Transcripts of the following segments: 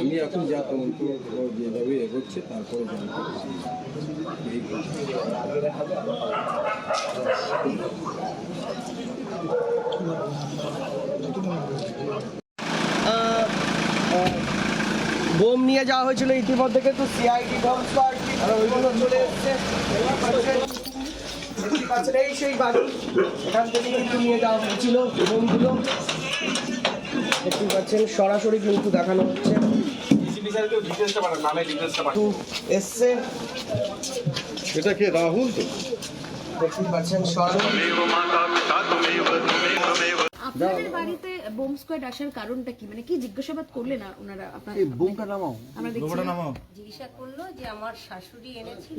আমি এখন যা তদন্ত যেভাবে এগোচ্ছে তারপরে জানতে বোম নিয়ে যাওয়া হয়েছিল ইতিমধ্যে কিন্তু সিআইডি ধ্বংস আর কি? ওইগুলো চলে এসছে। এই সেই বাড়ি। এখান থেকে কিন্তু নিয়ে যাওয়া হয়েছিল বোমগুলো। দেখতে পাচ্ছেন সরাসরি কিন্তু দেখানো হচ্ছে। এসছে। এটা কে রাহুল তো? দেখতে পাচ্ছেন সরাসরি আপনাদের বাড়িতে বোম স্কোয়াড আসার কারণটা কি? মানে কি জিজ্ঞাসাবাদ করলেন ওনারা আপনার বোমটা নামাও। আমরা দেখছি। জিজ্ঞাসা করল যে আমার শাশুড়ি এনেছিল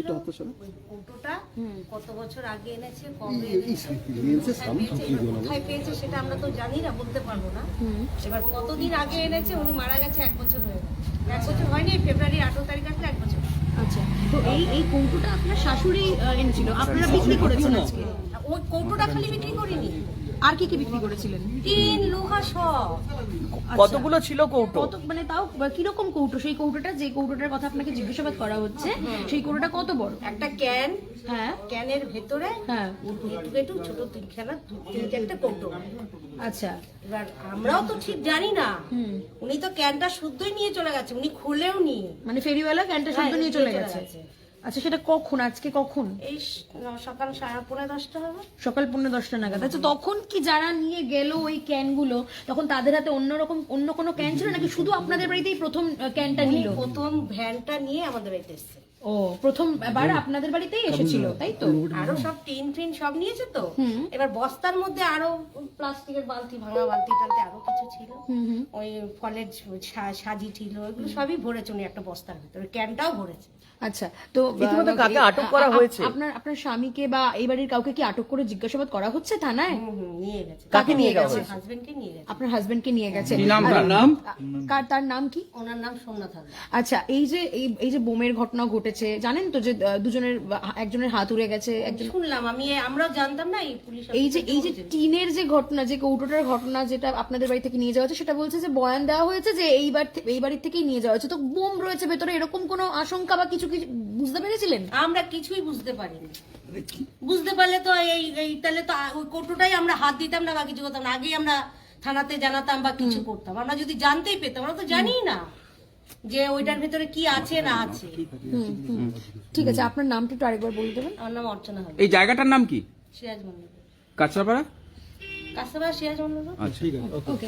ওই কৌটোটা। কত বছর আগে এনেছে কবে এনেছে কোথায় পেয়েছে, সেটা আমরা তো জানি না বলতে পারব না। এবার কতদিন আগে এনেছে উনি মারা গেছে এক বছর হয়ে গেছে এক বছর হয়নি ফেব্রুয়ারি আঠারো তারিখ আসলে এক বছর। আচ্ছা তো এই এই কৌটোটা আপনার শাশুড়ি এনেছিল। আপনারা বিক্রি করেছেন আজকে? ওই কৌটোটা খালি বিক্রি করিনি। আর কি কি বিক্রি করেছিলেন? তিন লোহা সব। কতগুলো ছিল কৌটো? কত মানে তাও কীরকম কৌটো? সেই কৌটোটা যে কৌটোটার কথা আপনাকে জিজ্ঞাসাবাদ করা হচ্ছে সেই কৌটোটা কত বড়? একটা ক্যান। হ্যাঁ। ক্যানের ভেতরে হ্যাঁ। একটু একটু ছোট তিন খেলা তিন চারটে কৌটো। আচ্ছা। এবার আমরাও তো ঠিক জানি না। হুম। উনি তো ক্যানটা শুদ্ধই নিয়ে চলে গেছে উনি খুলেও নি। মানে ফেরিওয়ালা ক্যানটা শব্দ হ্যাঁ, নিয়ে চলে গেছে। আচ্ছা সেটা কখন? আজকে কখন? এই সকাল সাড়ে পনেরো দশটা হবে। সকাল পৌনে দশটা নাগাদ। আচ্ছা তখন কি যারা নিয়ে গেল ওই ক্যানগুলো তখন তাদের হাতে অন্যরকম অন্য কোনো ক্যান ছিল? নাকি শুধু আপনাদের বাড়িতেই প্রথম ক্যানটা নিল? প্রথম ভ্যানটা নিয়ে আমাদের বাড়িতে এসছে। ও প্রথম বার আপনাদের বাড়িতেই এসেছিল তাই তো? আরও সব টিন ফিন সব নিয়েছে তো? এবার বস্তার মধ্যে আরও প্লাস্টিকের বালতি ভাঙা বালতি টালতি আরও কিছু ছিল। ওই ফলের সাজি ছিল ওইগুলো সবই ভরেছে উনি একটা বস্তার ভিতরে ক্যানটাও ভরেছে। আচ্ছা তো ইতিমধ্যে কাকে আটক করা হয়েছে? আপনার আপনার স্বামীকে বা এই বাড়ির কাউকে কি আটক করে জিজ্ঞাসাবাদ করা হচ্ছে থানায়? নিয়ে গেছে। কাকে নিয়ে হয়েছে? হাজবেন্ডকে নিয়ে গেছে। আপনার হাজবেন্ডকে নিয়ে গেছে। নাম? তার নাম? কার তার নাম কি? ওনার নাম সোমনাথ আচ্ছা এই যে এই এই যে বোমের ঘটনা ঘটেছে জানেন তো যে দুজনের একজনের হাত উড়ে গেছে একজন শুনলাম আমি আমরাও জানতাম না এই পুলিশ এই যে এই যে টিনের যে ঘটনা যে কৌটোটার ঘটনা যেটা আপনাদের বাড়ি থেকে নিয়ে যাওয়া হচ্ছে সেটা বলছে যে বয়ান দেওয়া হয়েছে যে এইবার এই বাড়ি থেকেই নিয়ে যাওয়া হচ্ছে তো বোম রয়েছে ভেতরে এরকম কোনো আশঙ্কা বা কিছু কিছু বুঝতে পেরেছিলেন? আমরা কিছুই বুঝতে পারিনি। বুঝতে পারলে তো এই এই তাহলে তো ওই কৌটোটাই আমরা হাত দিতাম না বা কিছু করতাম না আগেই আমরা থানাতে জানাতাম বা কিছু করতাম। আমরা যদি জানতেই পেতাম আমরা তো জানি না। যে ওইটার ভিতরে কি আছে না আছে। হুম, হুম। ঠিক আছে আপনার নামটা একটু আরেকবার বলে দেবেন। আমার নাম অর্চনা হবে এই জায়গাটার নাম কি? সিরাজ মন্ডল কাঁচরাপাড়া? কাছাবা সিরাজ মন্ডল আচ্ছা। ওকে।